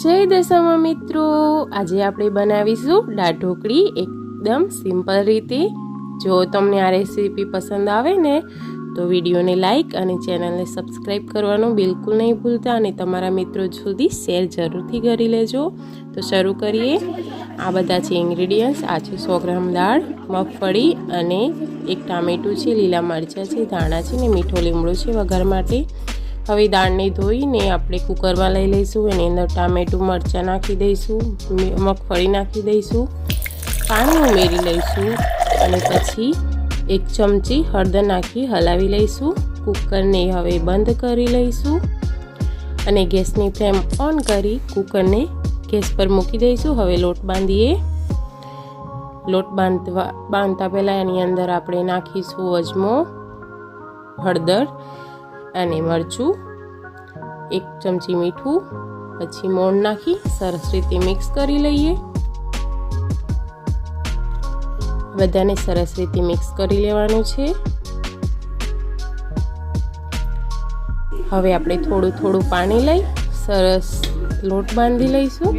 જય દશામાં મિત્રો. આજે આપણે બનાવીશું દાળ ઢોકળી એકદમ સિમ્પલ રીતે. જો તમને આ રેસીપી પસંદ આવે ને, તો વિડીયોને લાઈક અને ચેનલને સબસ્ક્રાઈબ કરવાનું બિલકુલ નહીં ભૂલતા અને તમારા મિત્રો સુધી શેર જરૂરથી કરી લેજો. તો શરૂ કરીએ. આ બધા છે ઇન્ગ્રીડિયન્ટ્સ આ છે સો ગ્રામ દાળ, મગફળી અને એક ટામેટું છે, લીલા મરચાં છે, ધાણા છે ને મીઠો લીમડો છે વઘાર માટે. હવે દાળને ધોઈને આપણે કુકરમાં લઈ લઈશું. એની અંદર ટામેટું, મરચાં નાખી દઈશું. મગફળી નાખી દઈશું. પાણી ઉમેરી લઈશું અને પછી એક ચમચી હળદર નાખી હલાવી લઈશું. કુકરને હવે બંધ કરી લઈશું અને ગેસની ફ્લેમ ઓન કરી કુકરને ગેસ પર મૂકી દઈશું. હવે લોટ બાંધીએ. લોટ બાંધવા, બાંધતા પહેલાં એની અંદર આપણે નાખીશું અજમો, હળદર અને મરચું એક ચમચી મીઠું પછી મોણ નાખી સરસ રીતે મિક્સ કરી લઈએ. બધાને સરસ રીતે મિક્સ કરી લેવાનું છે. હવે આપણે થોડું થોડું પાણી લઈ સરસ લોટ બાંધી લઈશું.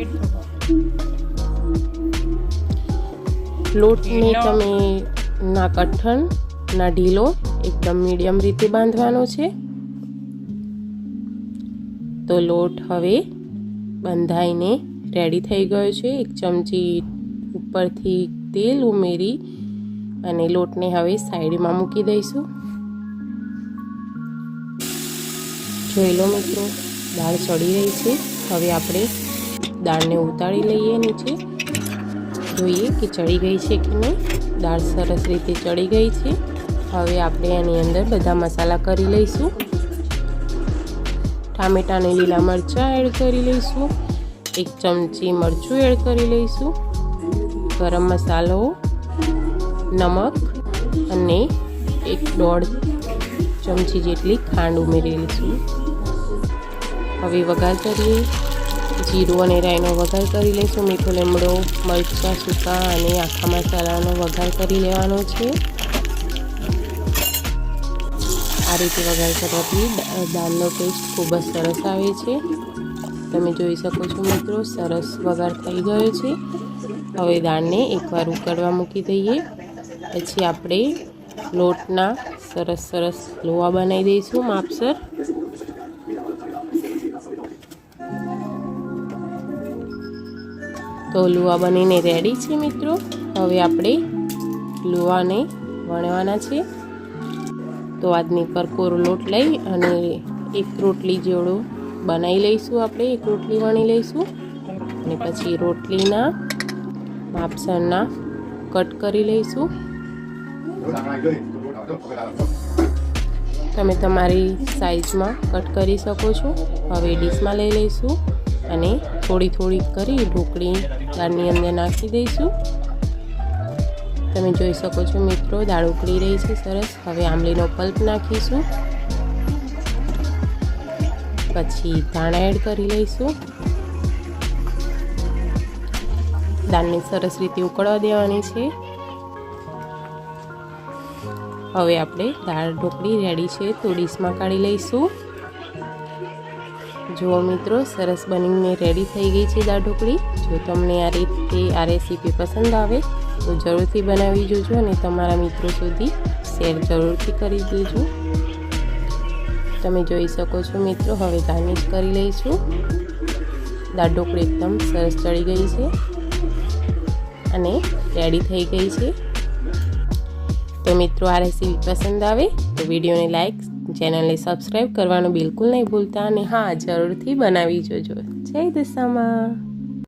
લોટને તમે ના કઠણ ના ઢીલો એકદમ મીડિયમ રીતે બાંધવાનો છે. તો લોટ હવે બંધાઈને રેડી થઈ ગયો છે. એક ચમચી ઉપરથી તેલ ઉમેરી અને લોટને હવે સાઈડમાં મૂકી દઈશું. જોઈ લો મિત્રો, દાળ ચડી રહી છે. હવે આપણે દાળને ઉતારી લઈએ નીચે. જોઈએ કે ચડી ગઈ છે કે નહીં. દાળ સરસ રીતે ચડી ગઈ છે. હવે આપણે એની અંદર બધા મસાલા કરી લઈશું. ટામેટાને લીલા મરચાં એડ કરી લઈશું. એક ચમચી મરચું એડ કરી લઈશું. ગરમ મસાલો, નમક અને એક દોઢ ચમચી જેટલી ખાંડ ઉમેરી લઈશું. હવે વઘાર કરીએ. જીરું અને રાઈનો વઘાર કરી લઈશું. મીઠો લીમડો, મરચાં, સૂકા અને આખા મસાલાનો વઘાર કરી લેવાનો છે. આ રીતે વઘાર કરવાથી દાળનો ટેસ્ટ ખૂબ જ સરસ આવે છે. તમે જોઈ શકો છો મિત્રો, સરસ વઘાર થઈ ગયો છે. હવે દાળને એકવાર ઉકળવા મૂકી દઈએ. પછી આપણે લોટના સરસ સરસ લોવા બનાવી દઈશું માપસર. તો લુવા બનીને રેડી છે મિત્રો. હવે આપણે લુવાને વણવાના છે. તો આજની પર કોરો લોટ લઈ અને એક રોટલી જેવડો બનાવી લઈશું આપણે, એક રોટલી વણી લઈશું. અને પછી રોટલીના માપસરના કટ કરી લઈશું. તમે તમારી સાઈઝમાં કટ કરી શકો છો. હવે ડીશમાં લઈ લઈશું અને થોડી થોડી કરી ઢોકળી દાળની અંદર નાખી દઈશું. તમે જોઈ શકો છો મિત્રો, દાળ ઉકળી રહી છે સરસ. હવે આંબલીનો પલ્પ નાખીશું. પછી ધાણા એડ કરી લઈશું. દાળને સરસ રીતે ઉકળવા દેવાની છે. હવે આપણે દાળ ઢોકળી રેડી છે, તો ડીશમાં કાઢી લઈશું. જુઓ મિત્રો, સરસ બનીને રેડી થઈ ગઈ છે દાળ ઢોકળી. જો તમને આ રીતે આ રેસીપી પસંદ આવે તો જરૂરથી બનાવી જોજો અને તમારા મિત્રો સુધી શેર જરૂરથી કરી દેજો. તમે જોઈ શકો છો મિત્રો, હવે ગાર્નિશ કરી લઈશું. દાળ એકદમ સરસ ચડી ગઈ છે અને રેડી થઈ ગઈ છે. તો મિત્રો, આ રેસીપી પસંદ આવે તો વિડીયોને લાઈક ચેનલને સબસ્ક્રાઈબ કરવાનું બિલકુલ નહીં ભૂલતા અને હા, જરૂરથી બનાવી જોજો. જય દશામાં.